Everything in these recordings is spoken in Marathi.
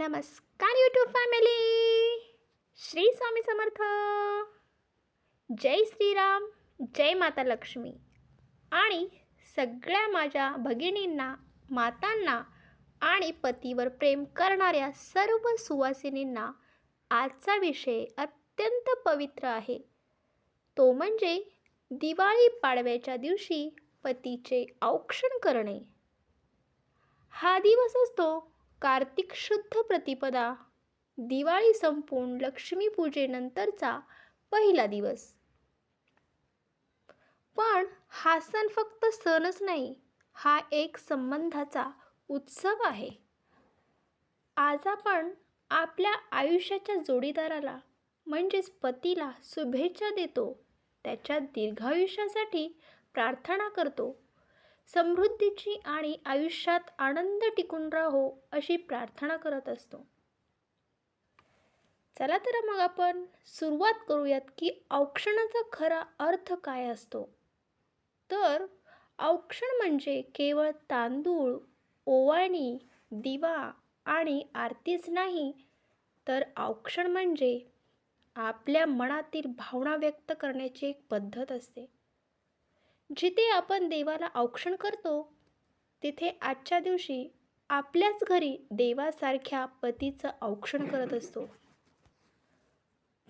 नमस्कार यूट्यूब फॅमिली श्री स्वामी समर्थ. जय श्रीराम जय माता लक्ष्मी. आणि सगळ्या माझ्या भगिनींना मातांना आणि पतीवर प्रेम करणाऱ्या सर्व सुवासिनींना आजचा विषय अत्यंत पवित्र आहे. तो म्हणजे दिवाळी पाडव्याच्या दिवशी पतीचे औक्षण करणे. हा दिवस असतो कार्तिक शुद्ध प्रतिपदा. दिवाळी संपून लक्ष्मीपूजेनंतरचा पहिला दिवस. पण हा सण फक्त सणच नाही हा एक संबंधाचा उत्सव आहे. आज आपण आपल्या आयुष्याच्या जोडीदाराला म्हणजेच पतीला शुभेच्छा देतो. त्याच्या दीर्घायुष्यासाठी प्रार्थना करतो. समृद्धीची आणि आयुष्यात आनंद टिकून राहो अशी प्रार्थना करत असतो. चला तर मग आपण सुरुवात करूयात की औक्षणाचा खरा अर्थ काय असतो? तर औक्षण म्हणजे केवळ तांदूळ ओवाळणी दिवा आणि आरतीच नाही तर औक्षण म्हणजे आपल्या मनातील भावना व्यक्त करण्याची एक पद्धत असते. जिथे आपण देवाला औक्षण करतो तिथे आजच्या दिवशी आपल्याच घरी देवासारख्या पतीचं औक्षण करत असतो.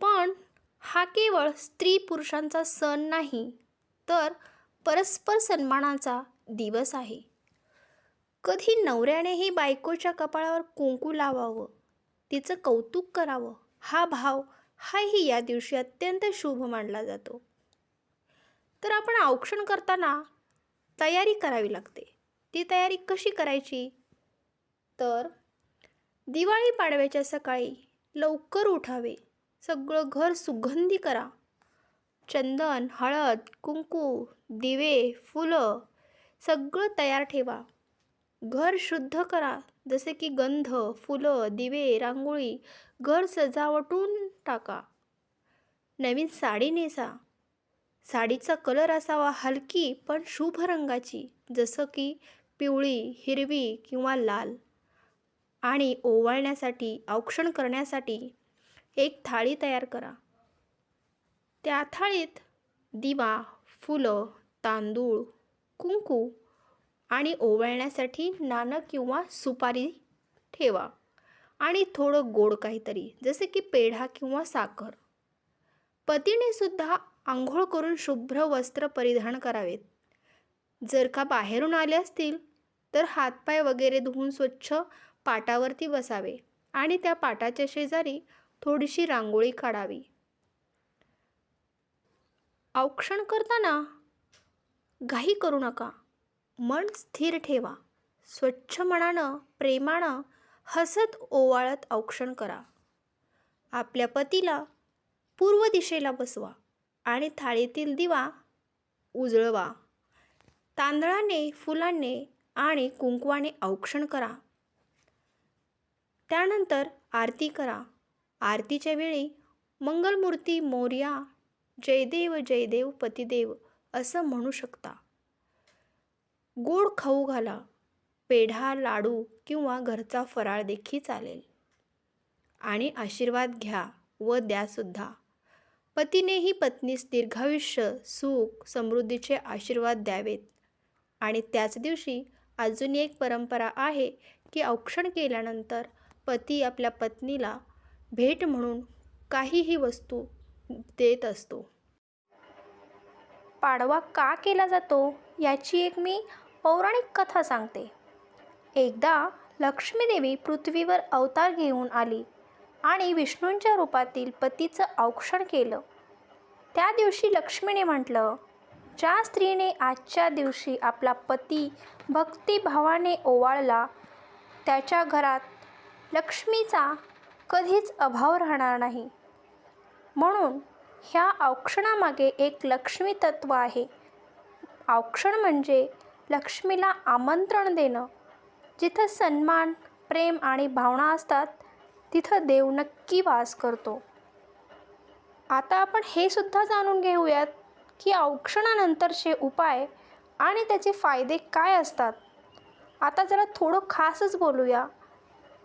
पण हा केवळ स्त्री पुरुषांचा सण नाही तर परस्पर सन्मानाचा दिवस आहे. कधी नवऱ्यानेही बायकोच्या कपाळावर कुंकू लावावं तिचं कौतुक करावं हा भाव हाही या दिवशी अत्यंत शुभ मानला जातो. तर आपण औक्षण करताना तयारी करावी लागते. ती तयारी कशी करायची? तर दिवाळी पाडव्याच्या सकाळी लवकर उठावे. सगळं घर सुगंधी करा. चंदन हळद कुंकू दिवे फुलं सगळं तयार ठेवा. घर शुद्ध करा. जसे की गंध फुलं दिवे रांगोळी घर सजावटून टाका. नवीन साडी नेसा. साडीचा कलर असावा हलकी पण शुभ रंगाची जसं की पिवळी हिरवी किंवा लाल. आणि ओवाळण्यासाठी औक्षण करण्यासाठी एक थाळी तयार करा. त्या थाळीत दिवा फुलं तांदूळ कुंकू आणि ओवाळण्यासाठी नाणं किंवा सुपारी ठेवा. आणि थोडं गोड काहीतरी जसे की पेढा किंवा साखर. पतीने सुद्धा आंघोळ करून शुभ्र वस्त्र परिधान करावेत. जर का बाहेरून आले असतील तर हातपाय वगैरे धुवून स्वच्छ पाटावरती बसावे आणि त्या पाटाच्या शेजारी थोडीशी रांगोळी काढावी. औक्षण करताना घाई करू नका. मन स्थिर ठेवा. स्वच्छ मनानं प्रेमानं हसत ओवाळत औक्षण करा. आपल्या पतीला पूर्व दिशेला बसवा. आणि थाळीतील दिवा उजळवा. तांदळाने फुलांनी आणि कुंकवाने औक्षण करा. त्यानंतर आरती करा. आरतीच्या वेळी मंगलमूर्ती मोर्या जयदेव जयदेव पतिदेव असं म्हणू शकता. गोड खाऊ घाला. पेढा लाडू किंवा घरचा फराळ देखील चालेल. आणि आशीर्वाद घ्या व द्यासुद्धा पतीनेही पत्नीस दीर्घायुष्य सुख समृद्धीचे आशीर्वाद द्यावेत. आणि त्याच दिवशी अजून एक परंपरा आहे की औक्षण केल्यानंतर पती आपल्या पत्नीला भेट म्हणून काहीही वस्तू देत असतो. पाडवा का केला जातो याची एक मी पौराणिक कथा सांगते. एकदा लक्ष्मीदेवी पृथ्वीवर अवतार घेऊन आली. आणि विष्णूंच्या रूपातील पतीचं औक्षण केलं. त्या दिवशी लक्ष्मीने म्हटलं ज्या स्त्रीने आजच्या दिवशी आपला पती भक्तिभावाने ओवाळला त्याच्या घरात लक्ष्मीचा कधीच अभाव राहणार नाही. म्हणून ह्या औक्षणामागे एक लक्ष्मी तत्व आहे. औक्षण म्हणजे लक्ष्मीला आमंत्रण देणं जिथं सन्मान प्रेम आणि भावना असतात तिथं देव नक्की वास करतो. आता आपण हे सुद्धा जाणून घेऊयात की औक्षणानंतरचे उपाय आणि त्याचे फायदे काय असतात. आता जरा थोडं खासच बोलूया.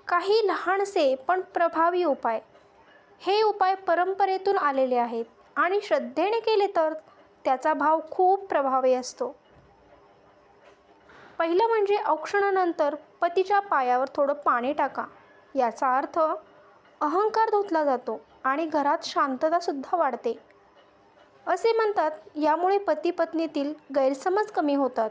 काही लहानसे पण प्रभावी उपाय. हे उपाय परंपरेतून आलेले आहेत आणि श्रद्धेने केले तर त्याचा भाव खूप प्रभावी असतो. पहिलं म्हणजे औक्षणानंतर पतीच्या पायावर थोडं पाणी टाका. याचा अर्थ अहंकार धुतला जातो आणि घरात शांततासुद्धा वाढते. असे म्हणतात यामुळे पती पत्नीतील गैरसमज कमी होतात.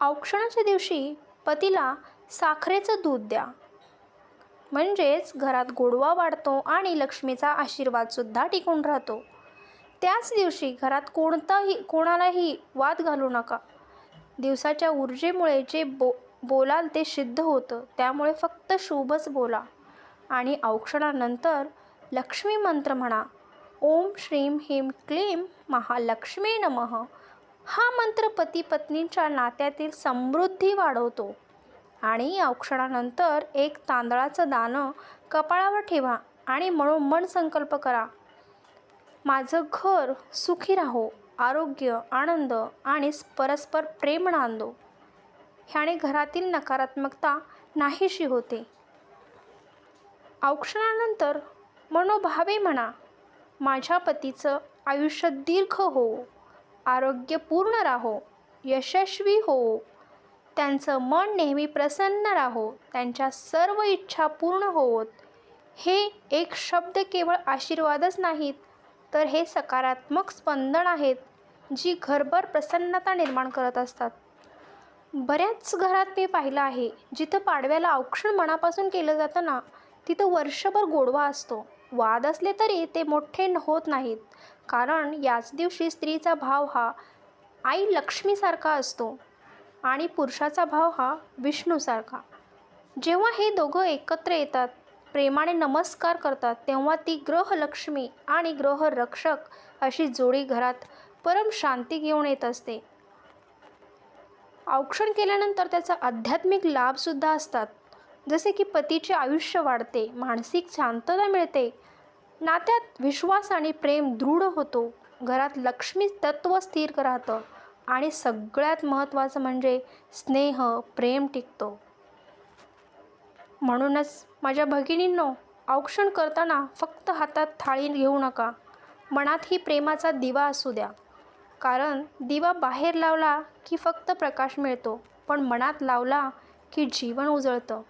औक्षणाच्या दिवशी पतीला साखरेचं दूध द्या. म्हणजेच घरात गोडवा वाढतो आणि लक्ष्मीचा आशीर्वादसुद्धा टिकून राहतो. त्याच दिवशी घरात कोणताही कोणालाही वाद घालू नका. दिवसाच्या ऊर्जेमुळे जे बो बोलाल ते सिद्ध होतं. त्यामुळे फक्त शुभच बोला. आणि औक्षणानंतर लक्ष्मी मंत्र म्हणा ओम श्रीम ह्रीम क्लीम महालक्ष्मी नमः. हा मंत्र पती पत्नींच्या नात्यातील समृद्धी वाढवतो. आणि औक्षणानंतर एक तांदळाचं दाणं कपाळावर ठेवा आणि मनोमन संकल्प करा. माझं घर सुखी राहो आरोग्य आनंद आणि परस्पर प्रेम नांदो. ह्याने घरातील नकारात्मकता नाहीशी होते. औक्षणानंतर मनोभावे म्हणा माझ्या पतीचं आयुष्य दीर्घ हो आरोग्यपूर्ण राहो यशस्वी हो त्यांचं मन नेहमी प्रसन्न राहो त्यांच्या सर्व इच्छा पूर्ण होवोत हे एक शब्द केवळ आशीर्वादच नाहीत तर हे सकारात्मक स्पंदन आहेत जी घरभर प्रसन्नता निर्माण करत असतात. बऱ्याच घरात मी पाहिलं आहे जिथं पाडव्याला औक्षण मनापासून केलं जातं ना तिथं वर्षभर गोडवा असतो. वाद असले तरी ते मोठे होत नाहीत. कारण याच दिवशी स्त्रीचा भाव हा आई लक्ष्मीसारखा असतो आणि पुरुषाचा भाव हा विष्णूसारखा. जेव्हा हे दोघं एकत्र येतात प्रेमाने नमस्कार करतात तेव्हा ती ग्रहलक्ष्मी आणि ग्रहरक्षक अशी जोडी घरात परम शांती घेऊन येत असते. औक्षण केल्यानंतर त्याचा आध्यात्मिक लाभसुद्धा असतात. जसे की पतीचे आयुष्य वाढते मानसिक शांतता मिळते. नात्यात विश्वास आणि प्रेम दृढ होतो. घरात लक्ष्मी तत्व स्थिर राहतं आणि सगळ्यात महत्त्वाचं म्हणजे स्नेह प्रेम टिकतो. म्हणूनच माझ्या भगिनींनो औक्षण करताना फक्त हातात थाळी घेऊ नका. मनात ही प्रेमाचा दिवा असू द्या. कारण दिवा बाहेर लावला की फक्त प्रकाश मिळतो पण मनात लावला की जीवन उजळतं.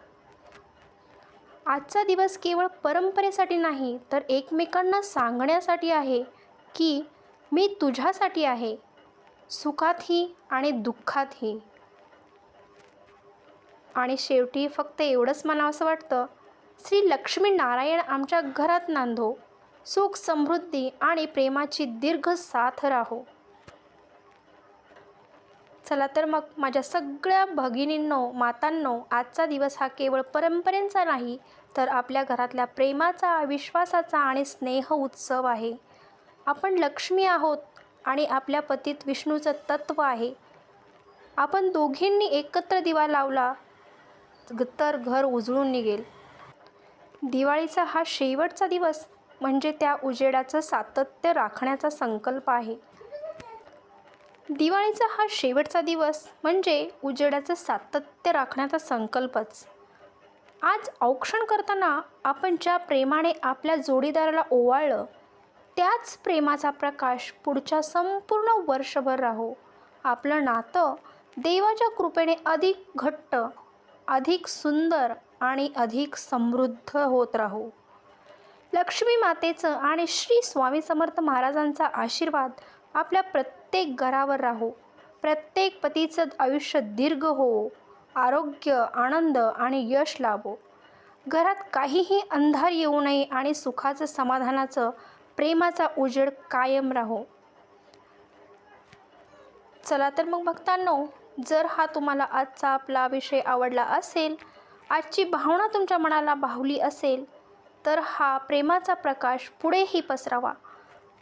आजचा दिवस केवळ परंपरेसाठी नाही तर एकमेकांना सांगण्यासाठी आहे की मी तुझ्यासाठी आहे सुखातही आणि दुःखातही. आणि शेवटी फक्त एवढंच म्हणावंसं वाटतं श्री लक्ष्मी नारायण आमच्या घरात नांदो सुख समृद्धी आणि प्रेमाची दीर्घ साथ राहो. चला तर मग माझ्या सगळ्या भगिनींनो मातांनो आजचा दिवस हा केवळ परंपरेचा नाही तर आपल्या घरातल्या प्रेमाचा विश्वासाचा आणि स्नेह उत्सव आहे. आपण लक्ष्मी आहोत आणि आपल्या पतीत विष्णूचं तत्त्व आहे. आपण दोघींनी एकत्र दिवा लावला तर घर उजळून निघेल. दिवाळीचा हा शेवटचा दिवस म्हणजे त्या उजेडाचं सातत्य राखण्याचा संकल्प आहे. दिवाळीचा हा शेवटचा दिवस म्हणजे उजेडाचं सातत्य राखण्याचा संकल्पच. आज औक्षण करताना आपण ज्या प्रेमाने आपल्या जोडीदाराला ओवाळलं त्याच प्रेमाचा प्रकाश पुढच्या संपूर्ण वर्षभर राहो. आपलं नातं देवाच्या कृपेने अधिक घट्ट अधिक सुंदर आणि अधिक समृद्ध होत राहो. लक्ष्मी मातेचं आणि श्री स्वामी समर्थ महाराजांचा आशीर्वाद आपल्या प्रत्येक प्रत्येक घरावर राहो. प्रत्येक पतीचं आयुष्य दीर्घ हो. आरोग्य आनंद आणि यश लाभो. घरात काहीही अंधार येऊ नये आणि सुखाचं समाधानाचं प्रेमाचा उजेड कायम राहो. चला तर मग भक्तांनो जर हा तुम्हाला आजचा आपला विषय आवडला असेल आजची भावना तुमच्या मनाला भावली असेल तर हा प्रेमाचा प्रकाश पुढेही पसरावा.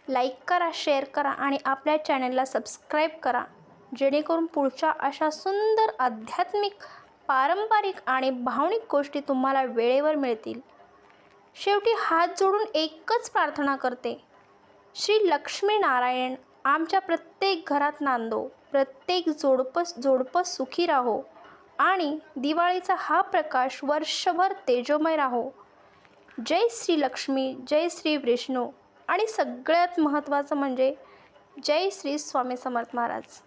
लाईक करा शेअर करा आणि आपल्या चॅनलला सबस्क्राईब करा जेणेकरून पुढच्या अशा सुंदर आध्यात्मिक पारंपरिक आणि भावनिक गोष्टी तुम्हाला वेळेवर मिळतील. शेवटी हात जोडून एकच प्रार्थना करते. श्री लक्ष्मी नारायण आमच्या प्रत्येक घरात नांदो प्रत्येक जोडपं जोडपं सुखी राहो आणि दिवाळीचा हा प्रकाश वर्षभर तेजोमय राहो. जय श्री लक्ष्मी जय श्री विष्णू. आणि सगळ्यात महत्त्वाचं म्हणजे जय श्री स्वामी समर्थ महाराज.